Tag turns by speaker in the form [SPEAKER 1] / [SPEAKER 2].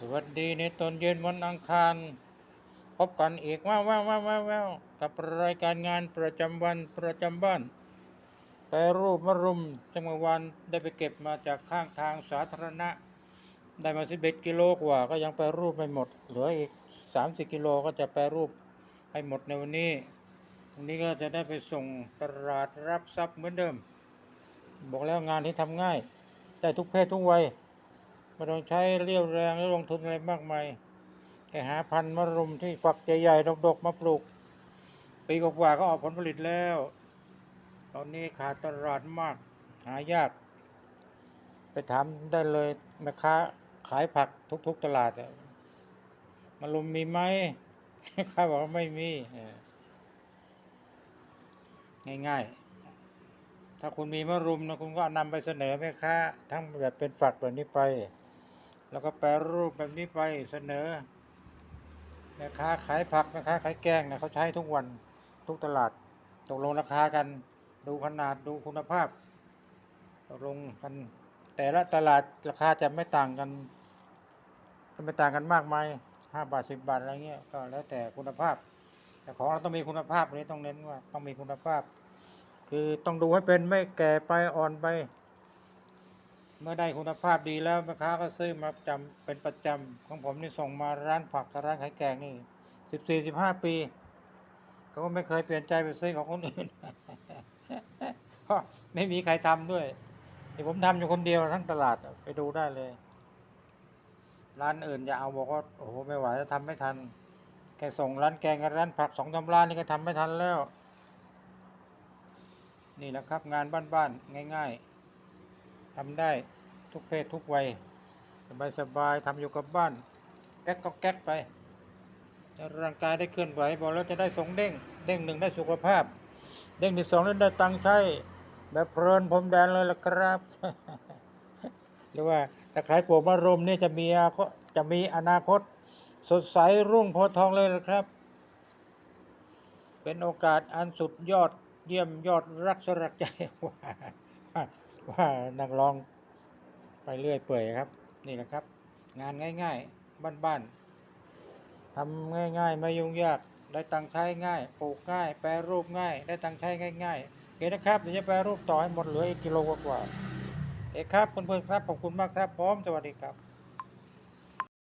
[SPEAKER 1] สวัสดีในตอนเย็นวันอังคาร พบกันอีกว้าวว้าวว้าวว้าวาวกับรายการงานประจำวันประจำบ้านแปรรูปมะรุมจังหวะวันได้ไปเก็บมาจากข้างทางสาธารณะ ได้มาสิบเอ็ดกิโลกว่าก็ยังแปรรูปไม่หมด เหลืออีกสามสิบกิโลก็จะแปรรูปให้หมดในวันนี้วันนี้ก็จะได้ไปส่งตลาดรับทรัพย์เหมือนเดิม บอกแล้วงานที่ทำง่ายได้ทุกเพศทุกวัย ไม่ต้องใช้เรี่ยวแรงหรือลงทุนอะไรมากมายแค่หาพันธุ์มะรุมที่ฝักใหญ่ๆดกๆมาปลูก ปีกว่าก็ออกผลผลิตแล้ว ตอนนี้ขาดตลาดมาก หายาก ไปถามได้เลยแม่ค้าขายผักทุกๆตลาดมะรุมมีไหมแม่ค้าบอกว่าไม่มีง่ายๆ ถ้าคุณมีมะรุมนะคุณก็นำไปเสนอแม่ค้าทั้งแบบเป็นฝักแบบนี้ไป แล้วก็แปรรูปแบบนี้ไปเสนอแม่ค้าขายผักแม่ค้าขายแกงเนี่ยเขาใช้ทุกวันทุกตลาด ตกลงราคากัน ดูขนาดดูคุณภาพ ตกลงกัน แต่ละตลาดราคาจะไม่ต่างกันจะไม่ต่างกันมากมายห้าบาทสิบบาทอะไรเงี้ยก็แล้วแต่คุณภาพ แต่ของเราต้องมีคุณภาพอันนี้ต้องเน้นว่าต้องมีคุณภาพ คือต้องดูให้เป็นไม่แก่ไปอ่อนไป เมื่อได้คุณภาพดีแล้วแม่ค้าก็ซื้อมาจำเป็นประจำของผมนี่ส่งมาร้านผักกับร้านขายแกงนี่สิบสี่สิบห้าปีเขาก็ไม่เคยเปลี่ยนใจไปซื้อของคนอื่นเพราะไม่มีใครทำด้วยที่ผมทำอยู่คนเดียวทั้งตลาดไปดูได้เลย ร้านอื่นอย่าเอาบอกว่าโอ้โหไม่ไหวจะทำไม่ทันแค่ส่งร้านแกงกับร้านผักสองสาร้านนี่ก็ทำไม่ทันแล้ว นี่แหละครับ งานบ้านๆง่าย ๆ ทำได้ทุกเพศทุกวัย สบายสบายๆทำอยู่กับบ้าน แก๊กก็แก๊กไปจะร่างกายได้เคลื่อนไหวบอกแล้วจะได้สองเด้ง เด้งหนึ่งได้สุขภาพ เด้งที่สองนั้นได้ตังค์ใช้แบบเพลินผมแดนเลยล่ะครับ หรือว่าตะไคร้ปลูกมะรุมนี่จะมีอาคตจะมีอนาคต สดใสรุ่งโพธทองเลยล่ะครับ เป็นโอกาสอันสุดยอดเยี่ยมยอดรักสลักใจว่า ว่านักร้องไปเรื่อยเปื่อยครับ นี่แหละครับ งานง่ายๆ บ้านๆทำง่ายๆ ไม่ยุ่งยาก ได้ตังค์ใช้ง่าย ปลูกง่าย แปรรูปง่าย ได้ตังค์ใช้ง่ายๆเดี๋ยวนะครับเดี๋ยวจะแปรรูปต่อให้หมดเหลืออีกกิโลกว่าๆเอกครับเพื่อนๆครับขอบคุณมากครับพร้อมสวัสดีครับ